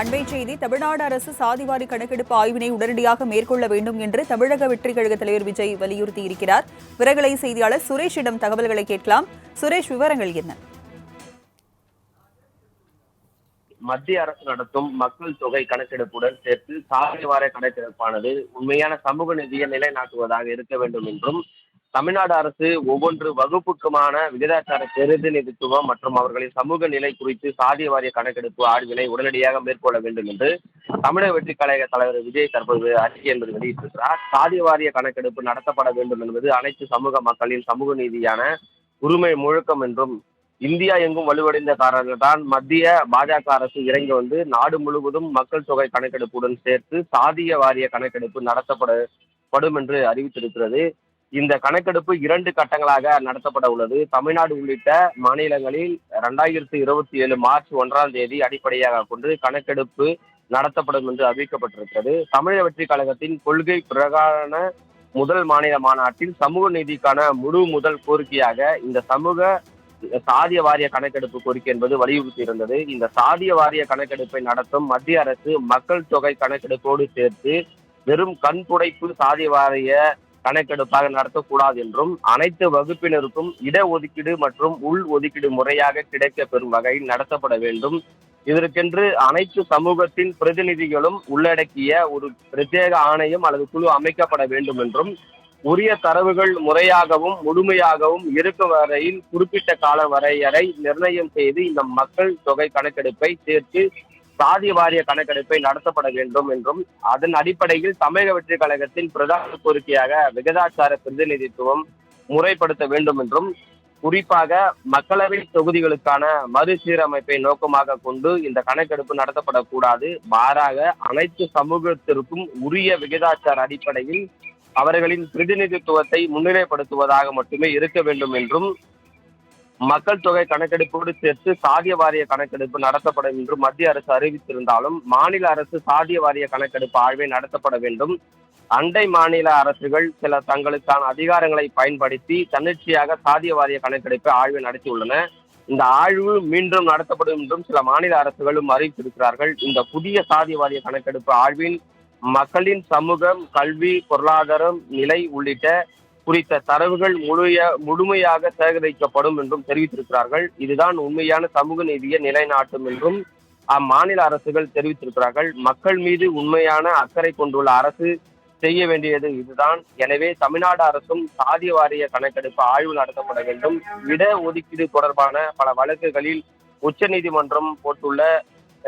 அண்மை செய்தி தமிழ்நாடு அரசு சாதிவாரி கணக்கெடுப்பு ஆய்வினை உடனடியாக மேற்கொள்ள வேண்டும் என்று தமிழக வெற்றி கழக தலைவர் விஜய் வலியுறுத்தியிருக்கிறார். விரகலை செய்தியாளர் சுரேஷிடம் தகவல்களை கேட்கலாம். சுரேஷ் விவரங்கள் என்ன? மத்திய அரசு நடத்தும் மக்கள் தொகை கணக்கெடுப்புடன் சேர்த்து சாலை வார கணக்கெடுப்பானது உண்மையான சமூக நிதியை நிலைநாட்டுவதாக இருக்க வேண்டும் என்றும் தமிழ்நாடு அரசு ஒவ்வொன்று வகுப்புக்குமான விகிதாச்சார பிரதிநிதித்துவம் மற்றும் அவர்களின் சமூக நிலை குறித்து சாதிய வாரிய கணக்கெடுப்பு ஆய்வினை உடனடியாக மேற்கொள்ள வேண்டும் என்று தமிழக வெற்றி கழக தலைவர் விஜய் தற்போது அறிக்கை என்பது வெளியிட்டிருக்கிறார். சாதிய வாரிய கணக்கெடுப்பு நடத்தப்பட வேண்டும் என்பது அனைத்து சமூக மக்களின் சமூக நீதியான உரிமை முழக்கம் என்றும் இந்தியா எங்கும் வலுவடைந்த காரணத்தான் மத்திய பாஜக அரசு இறங்கி வந்து நாடு முழுவதும் மக்கள் தொகை கணக்கெடுப்புடன் சேர்த்து சாதிய வாரிய கணக்கெடுப்பு நடத்தப்பட படும் என்று அறிவித்திருக்கிறது. இந்த கணக்கெடுப்பு இரண்டு கட்டங்களாக நடத்தப்பட உள்ளது. தமிழ்நாடு உள்ளிட்ட மாநிலங்களில் இரண்டாயிரத்தி இருபத்தி ஏழு மார்ச் ஒன்றாம் தேதி அடிப்படையாக கொண்டு கணக்கெடுப்பு நடத்தப்படும் என்று அறிவிக்கப்பட்டிருக்கிறது. தமிழக வெற்றி கழகத்தின் கொள்கை பிரகாரண முதல் மாநில மாநாட்டில் சமூக நீதிக்கான முழு முதல் கோரிக்கையாக இந்த சமூக சாதிய வாரிய கணக்கெடுப்பு கோரிக்கை என்பது வலியுறுத்தி இருந்தது இந்த சாதிய வாரிய கணக்கெடுப்பை நடத்தும் மத்திய அரசு மக்கள் தொகை கணக்கெடுப்போடு சேர்த்து வெறும் கண்புடைப்பு சாதிய வாரிய கணக்கெடுப்பாக நடத்தக்கூடாது என்றும் அனைத்து வகுப்பினருக்கும் இடஒதுக்கீடு மற்றும் உள் ஒதுக்கீடு முறையாக கிடைக்க பெறும் வகையில் நடத்தப்பட வேண்டும். இதற்கென்று அனைத்து சமூகத்தின் பிரதிநிதிகளும் உள்ளடக்கிய ஒரு பிரத்யேக ஆணையம் அல்லது குழு அமைக்கப்பட வேண்டும் என்றும் உரிய தரவுகள் முறையாகவும் முழுமையாகவும் இருக்கும் வரையில் குறிப்பிட்ட கால வரையறை நிர்ணயம் செய்து இந்த மக்கள் தொகை கணக்கெடுப்பை சேர்த்து சாதி வாரிய கணக்கெடுப்பை நடத்தப்பட வேண்டும் என்றும் அதன் அடிப்படையில் தமிழக வெற்றி கழகத்தின் பிரதான கோரிக்கையாக விகிதாச்சார பிரதிநிதித்துவம் முறைப்படுத்த வேண்டும் என்றும் குறிப்பாக மக்களவை தொகுதிகளுக்கான மறுசீரமைப்பை நோக்கமாக கொண்டு இந்த கணக்கெடுப்பு நடத்தப்படக்கூடாது. மாறாக அனைத்து சமூகத்திற்கும் உரிய விகிதாச்சார அடிப்படையில் அவர்களின் பிரதிநிதித்துவத்தை முன்னிலைப்படுத்துவதாக மட்டுமே இருக்க வேண்டும் என்றும் மக்கள் தொகை கணக்கெடுப்போடு சேர்த்து சாதிய வாரிய கணக்கெடுப்பு நடத்தப்படும் என்று மத்திய அரசு அறிவித்திருந்தாலும் மாநில அரசு சாதிய வாரிய கணக்கெடுப்பு ஆய்வை நடத்தப்பட வேண்டும். அண்டை மாநில அரசுகள் சில தங்களுக்கான அதிகாரங்களை பயன்படுத்தி தன்னிச்சையாக சாதிய வாரிய கணக்கெடுப்பை ஆய்வை நடத்தியுள்ளன. இந்த ஆய்வு மீண்டும் நடத்தப்படும் என்றும் சில மாநில அரசுகளும் அறிவித்திருக்கிறார்கள். இந்த புதிய சாதிய வாரிய கணக்கெடுப்பு ஆய்வின் மக்களின் சமூகம் கல்வி பொருளாதாரம் நிலை உள்ளிட்ட குறித்த தரவுகள் முழுய முழுமையாக சேகரிக்கப்படும் என்றும் தெரிவித்திருக்கிறார்கள். இதுதான் உண்மையான சமூக நீதியை நிலைநாட்டும் என்றும் அம்மாநில அரசுகள் தெரிவித்திருக்கிறார்கள். மக்கள் மீது உண்மையான அக்கறை கொண்டுள்ள அரசு செய்ய வேண்டியது இதுதான். எனவே தமிழ்நாடு அரசும் சாதி வாரிய கணக்கெடுப்பு ஆய்வு நடத்தப்பட வேண்டும். இட ஒதுக்கீடு தொடர்பான பல வழக்குகளில் உச்சநீதிமன்றம் போட்டுள்ள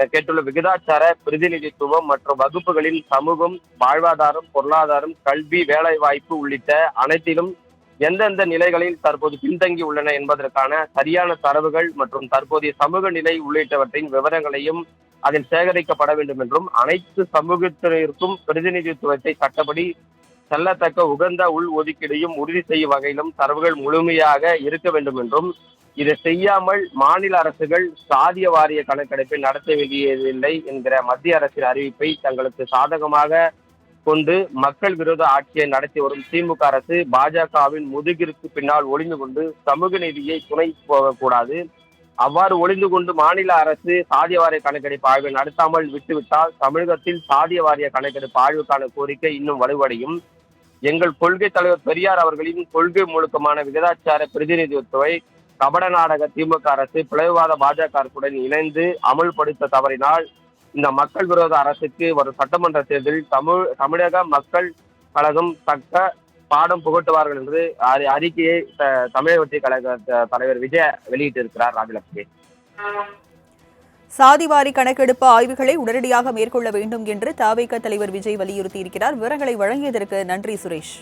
கேட்டுள்ள விகிதாச்சார பிரதிநிதித்துவம் மற்றும் வகுப்புகளின் சமூகம் வாழ்வாதாரம் பொருளாதாரம் கல்வி வேலைவாய்ப்பு உள்ளிட்ட அனைத்திலும் எந்தெந்த நிலைகளில் தற்போது பின்தங்கி உள்ளன என்பதற்கான சரியான தரவுகள் மற்றும் தற்போதைய சமூக நிலை உள்ளிட்டவற்றின் விவரங்களையும் அதில் சேகரிக்கப்பட வேண்டும் என்றும் அனைத்து சமூகத்தினருக்கும் பிரதிநிதித்துவத்தை சட்டப்படி செல்லத்தக்க உகந்த உள் ஒதுக்கீடையும் உறுதி செய்யும் வகையிலும் தரவுகள் முழுமையாக இருக்க வேண்டும் என்றும் இதை செய்யாமல் மாநில அரசுகள் சாதிய வாரிய கணக்கெடுப்பை நடத்த வேண்டியதில்லை என்கிற மத்திய அரசின் அறிவிப்பை தங்களுக்கு சாதகமாக கொண்டு மக்கள் விரோத ஆட்சியை நடத்தி வரும் திமுக அரசு பாஜகவின் முதுகிற்கு பின்னால் ஒளிந்து கொண்டு சமூக நீதியை துணை போகக்கூடாது. அவ்வாறு ஒளிந்து கொண்டு மாநில அரசு சாதிய வாரிய கணக்கெடுப்பு ஆய்வை நடத்தாமல் விட்டுவிட்டால் தமிழகத்தில் சாதிய வாரிய கணக்கெடுப்பு ஆய்வுக்கான கோரிக்கை இன்னும் வலுவடையும். எங்கள் கொள்கை தலைவர் பெரியார் அவர்களின் கொள்கை முழுக்கமான விகிதாச்சார பிரதிநிதித்துவை கபட நாடக திமுக அரசு பிளவுவாத பாஜக அரசுடன் இணைந்து அமுல்படுத்த தவறினால் இந்த மக்கள் விரோத அரசுக்கு வரும் சட்டமன்ற தேர்தலில் தமிழ் தமிழக மக்கள் கழகம் தக்க பாடம் புகட்டுவார்கள் என்று அறி- அறிக்கையை தமிழக வெற்றி கழக தலைவர் விஜய் வெளியிட்டிருக்கிறார் ராஜலட்சுமி. சாதிவாரி கணக்கெடுப்பு ஆய்வுகளை உடனடியாக மேற்கொள்ள வேண்டும் என்று தவிக தலைவர் விஜய் வலியுறுத்தியிருக்கிறார். விவரங்களை வழங்கியதற்கு நன்றி சுரேஷ்.